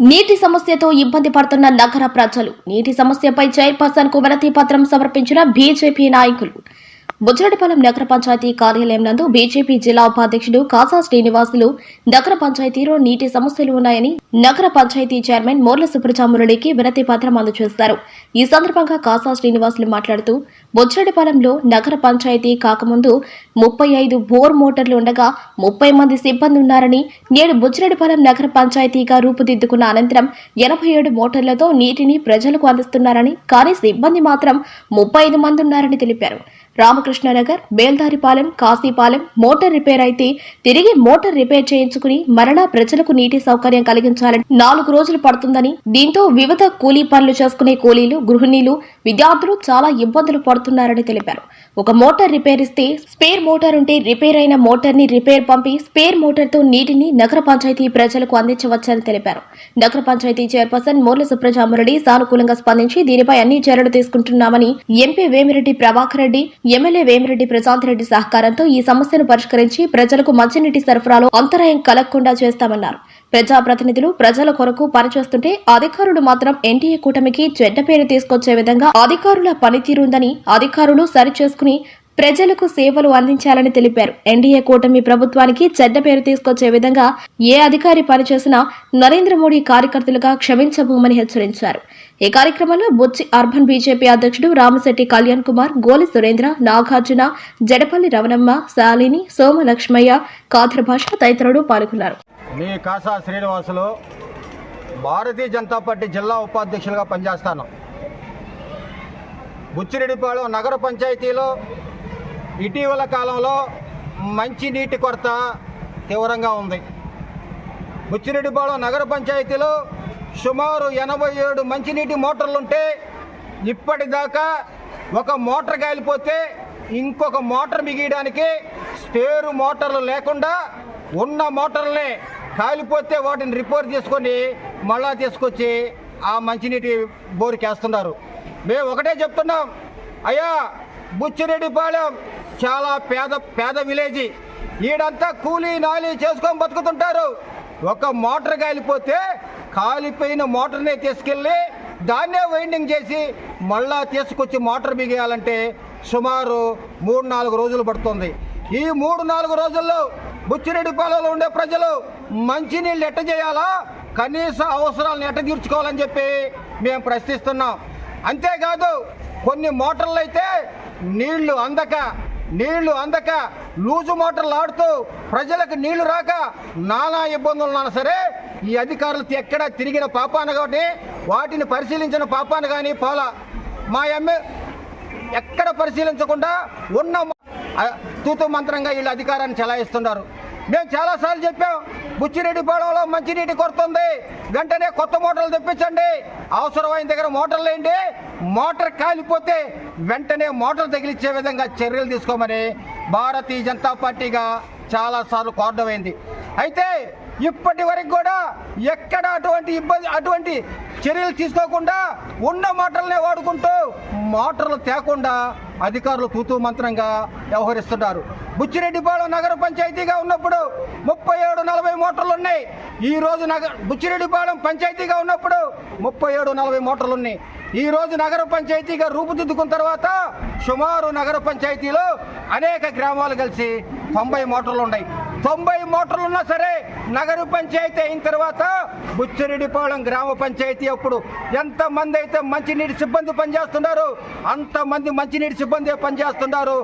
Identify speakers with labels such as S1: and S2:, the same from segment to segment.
S1: నీటి సమస్యతో ఇబ్బంది పడుతున్న నగర ప్రజలు నీటి సమస్యపై చైర్పర్సన్కు వినతి పత్రం సమర్పించిన బీజేపీ నాయకులు. బుజ్జరడిపాలెం నగర పంచాయతీ కార్యాలయం నందు బీజేపీ జిల్లా ఉపాధ్యక్షుడు కాసా శ్రీనివాసులు నగర పంచాయతీలో నీటి సమస్యలు ఉన్నాయని నగర పంచాయతీ చైర్మన్ మోర్ల సుబ్రజామురళికి వినతి పత్రం అందజేస్తారు ఈ సందర్భంగా కాసా శ్రీనివాసులు మాట్లాడుతూ బుజ్జరడిపాలెంలో నగర పంచాయతీ కాకముందు ముప్పై ఐదు బోర్ మోటార్లు ఉండగా ముప్పై మంది సిబ్బంది ఉన్నారని నేడు బుజ్జరడిపాలెం నగర పంచాయతీగా రూపుదిద్దుకున్న అనంతరం ఎనభై ఏడు మోటార్లతో నీటిని ప్రజలకు అందిస్తున్నారని కానీ సిబ్బంది మాత్రం ముప్పై ఐదు మంది ఉన్నారని తెలిపారు. రామకృష్ణనగర్ బేల్దారిపాలెం కాశీపాలెం మోటార్ రిపేర్ అయితే తిరిగి మోటార్ రిపేర్ చేయించుకుని మరలా ప్రజలకు నీటి సౌకర్యం కలిగించాలని నాలుగు రోజులు పడుతుందని దీంతో వివిధ కూలీ పనులు చేసుకునే కూలీలు గృహిణీలు విద్యార్థులు చాలా ఇబ్బందులు పడుతున్నారని తెలిపారు. ఒక మోటార్ రిపేర్ ఇస్తే స్పేర్ మోటార్ ఉంటే రిపేర్ అయిన మోటార్ని రిపేర్ పంపి స్పేర్ మోటార్తో నీటిని నగర పంచాయతీ ప్రజలకు అందించవచ్చని తెలిపారు. నగర పంచాయతీ చైర్పర్సన్ మోర్ల సుప్రజామరెడ్డి సానుకూలంగా స్పందించి దీనిపై అన్ని చర్యలు తీసుకుంటున్నామని ఎంపీ వేమిరెడ్డి ప్రభాకర్ రెడ్డి ఎమ్మెల్యే వేమిరెడ్డి ప్రశాంత్ రెడ్డి సహకారంతో ఈ సమస్యను పరిష్కరించి ప్రజలకు మంచినీటి సరఫరాలో అంతరాయం కలగకుండా చేస్తామన్నారు. ప్రజాప్రతినిధులు ప్రజల కొరకు పనిచేస్తుంటే అధికారులు మాత్రం ఎన్టీఏ కూటమికి చెడ్డ పేరు తీసుకొచ్చే విధంగా అధికారుల పనితీరుందని అధికారులు సరిచేసుకుని ప్రజలకు సేవలు అందించాలని తెలిపారు. ఎన్డీఏ కూటమి ప్రభుత్వానికి చెడ్డ పేరు తీసుకొచ్చే విధంగా ఏ అధికారి పనిచేసినా నరేంద్ర మోడీ కార్యకర్తలుగా క్షమించబోమని హెచ్చరించారు. ఈ కార్యక్రమంలో బొచ్చి అర్బన్ బీజేపీ అధ్యక్షుడు రామశెట్టి కళ్యాణ్ కుమార్ గోలి సురేంద్ర నాగార్జున జడపల్లి రవణమ్మ శాలిని సోమలక్ష్మయ్య కాథర్ భాష తదితరులు పాల్గొన్నారు.
S2: మీ కాసా శ్రీనివాసులు భారతీయ జనతా పార్టీ జిల్లా ఉపాధ్యక్షులుగా పనిచేస్తాను. బుచ్చిరెడ్డిపాళెం నగర పంచాయతీలో ఇటీవల కాలంలో మంచినీటి కొరత తీవ్రంగా ఉంది. బుచ్చిరెడ్డిపాళెం నగర పంచాయతీలో సుమారు ఎనభై ఏడు మంచినీటి మోటార్లుంటే ఇప్పటిదాకా ఒక మోటార్ కాలిపోతే ఇంకొక మోటార్ మిగియడానికి స్పేరు మోటార్లు లేకుండా ఉన్న మోటార్లనే కాలిపోతే వాటిని రిపేర్ చేసుకొని మళ్ళా తీసుకొచ్చి ఆ మంచినీటి బోరుకి వేస్తున్నారు మేము ఒకటే చెప్తున్నాం అయ్యా బుచ్చిరెడ్డిపాలెం చాలా పేద పేద విలేజీ. ఈడంతా కూలీ నాలి చేసుకొని బతుకుతుంటారు. ఒక మోటార్ కాలిపోతే కాలిపోయిన మోటార్నే తీసుకెళ్ళి దాన్నే వైండింగ్ చేసి మళ్ళా తీసుకొచ్చి మోటార్ బిగేయాలంటే సుమారు మూడు నాలుగు రోజులు పడుతుంది. ఈ మూడు నాలుగు రోజుల్లో బుచ్చిరెడ్డిపాలెంలో ఉండే ప్రజలు మంచినీళ్ళు ఎట్ట చేయాలా? కనీస అవసరాలను ఎట్ట తీర్చుకోవాలని చెప్పి మేము ప్రశ్నిస్తున్నాం. అంతేకాదు కొన్ని మోటార్లు అయితే నీళ్ళు అందక నీళ్ళు అందక లూజు మోటార్లు ఆడుతూ ప్రజలకు నీళ్ళు రాక నానా ఇబ్బందులు ఉన్నా సరే ఈ అధికారులు ఎక్కడ తిరిగిన పాపాన కానీ వాటిని పరిశీలించిన పాపాన కానీ పోలా మా ఎమ్మె ఎక్కడ పరిశీలించకుండా ఉన్న తూతు మంత్రంగా వీళ్ళు అధికారాన్ని చెలాయిస్తున్నారు. మేము చాలాసార్లు చెప్పాం బుచ్చిరెడ్డిపాళెంలో మంచినీటి కొరత ఉంది వెంటనే కొత్త మోటార్లు తెప్పించండి అవసరమైన దగ్గర మోటార్లు వేయండి మోటార్ కాలిపోతే వెంటనే మోటార్ తగిలిచ్చే విధంగా చర్యలు తీసుకోమని భారతీయ జనతా పార్టీగా చాలాసార్లు కోరడమైంది అయితే ఇప్పటి వరకు కూడా ఎక్కడ అటువంటి ఇబ్బంది అటువంటి చర్యలు తీసుకోకుండా ఉన్న మోటార్లనే వాడుకుంటూ మోటార్లు తేకుండా అధికారులు తూతూ మంత్రంగా వ్యవహరిస్తున్నారు. బుచ్చిరెడ్డిపాలెం నగర పంచాయతీగా ఉన్నప్పుడు ముప్పై ఏడు నలభై మోటార్లు ఉన్నాయి ఈ రోజు నగర బుచ్చిరెడ్డిపాలెం పంచాయతీగా ఉన్నప్పుడు ముప్పై ఏడు నలభై మోటార్లు ఉన్నాయి ఈ రోజు నగర పంచాయతీగా రూపుదిద్దుకున్న తర్వాత సుమారు నగర పంచాయతీలో అనేక గ్రామాలు కలిసి తొంభై మోటార్లు ఉన్నాయి. తొంభై మోటార్లు ఉన్నా సరే నగర పంచాయతీ అయిన తర్వాత బుచ్చిరెడ్డిపాలెం గ్రామ పంచాయతీ అప్పుడు ఎంతమంది అయితే మంచినీటి సిబ్బంది పనిచేస్తున్నారు అంతమంది మంచినీటి సిబ్బంది పనిచేస్తున్నారు.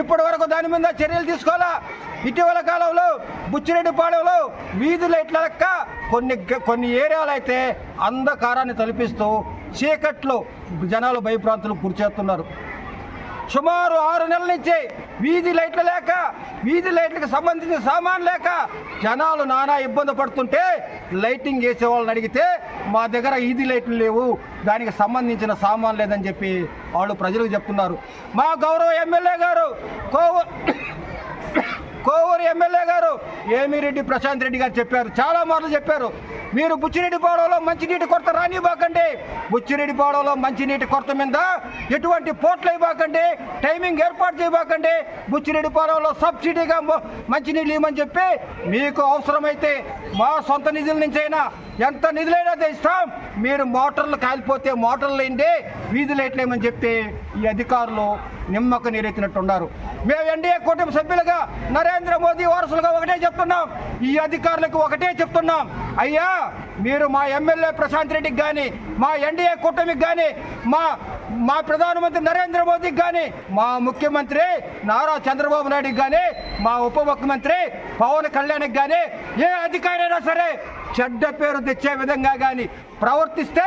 S2: ఇప్పటి వరకు దాని మీద చర్యలు తీసుకోవాలా? ఇటీవల కాలంలో బుచ్చిరెడ్డిపాలెంలో వీధి లైట్ల లెక్క కొన్ని కొన్ని ఏరియాలు అయితే అంధకారాన్ని తలపిస్తూ చీకట్లో జనాలు భయప్రాంతులు గురిచేస్తున్నారు. సుమారు ఆరు నెలల నుంచి వీధి లైట్లు లేక వీధి లైట్లకు సంబంధించిన సామాన్ లేక జనాలు నానా ఇబ్బంది పడుతుంటే లైటింగ్ చేసే వాళ్ళని అడిగితే మా దగ్గర వీధి లైట్లు లేవు దానికి సంబంధించిన సామాన్ లేదని చెప్పి వాళ్ళు ప్రజలకు చెప్తున్నారు. మా గౌరవ ఎమ్మెల్యే గారు కోవ కోవూరు ఎమ్మెల్యే గారు ఏమిరెడ్డి ప్రశాంత్ రెడ్డి గారు చెప్పారు. చాలా మార్లు చెప్పారు. మీరు బుచ్చిరెడ్డి పాడవలో మంచినీటి కొరత రానివ్వకండి. బుచ్చిరెడ్డి పాడవలో మంచినీటి కొరత మీద ఎటువంటి పోట్లు ఇవ్వకండి. టైమింగ్ ఏర్పాటు చేయబాకండి బుచ్చిరెడ్డి పాడవలో సబ్సిడీగా మంచినీళ్ళు ఇవ్వమని చెప్పి మీకు అవసరమైతే మా సొంత నిధుల నుంచి అయినా ఎంత నిధులైనా తెస్తాం మీరు మోటార్లు కాలిపోతే మోటార్లు వేయండి. వీధి లైట్లేమని చెప్తే చెప్పి ఈ అధికారులు నిమ్మకు నీరెత్తినట్టున్నారు. మేము ఎన్డీఏ కుటుంబ సభ్యులుగా నరేంద్ర మోదీ వారసులుగా ఒకటే చెప్తున్నాం. ఈ అధికారులకు ఒకటే చెప్తున్నాం. అయ్యా మీరు మా ఎమ్మెల్యే ప్రశాంత్ రెడ్డికి కానీ మా ఎన్డీఏ కూటమికి కానీ మా మా ప్రధానమంత్రి నరేంద్ర మోదీకి కానీ మా ముఖ్యమంత్రి నారా చంద్రబాబు నాయుడుకి కానీ మా ఉప ముఖ్యమంత్రి పవన్ కళ్యాణ్కి కానీ ఏ అధికారైనా సరే చెడ్డ పేరు తెచ్చే విధంగా కానీ ప్రవర్తిస్తే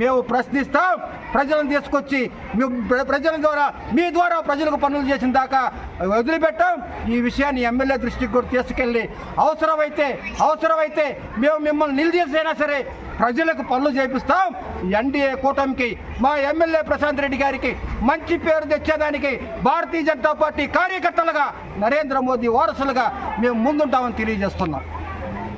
S2: మేము ప్రశ్నిస్తాం. ప్రజలను తీసుకొచ్చి మేము ప్రజల ద్వారా మీ ద్వారా ప్రజలకు పనులు చేసిన దాకా వదిలిపెట్టాం. ఈ విషయాన్ని ఎమ్మెల్యే దృష్టికి కూడా తీసుకెళ్ళి అవసరమైతే అవసరమైతే మేము మిమ్మల్ని నిలదీసైనా సరే ప్రజలకు పనులు చేపిస్తాం. ఎన్డీఏ కూటమికి మా ఎమ్మెల్యే ప్రశాంత్ రెడ్డి గారికి మంచి పేరు తెచ్చేదానికి భారతీయ జనతా పార్టీ కార్యకర్తలుగా నరేంద్ర మోదీ వారసులుగా మేము ముందుంటామని తెలియజేస్తున్నాం.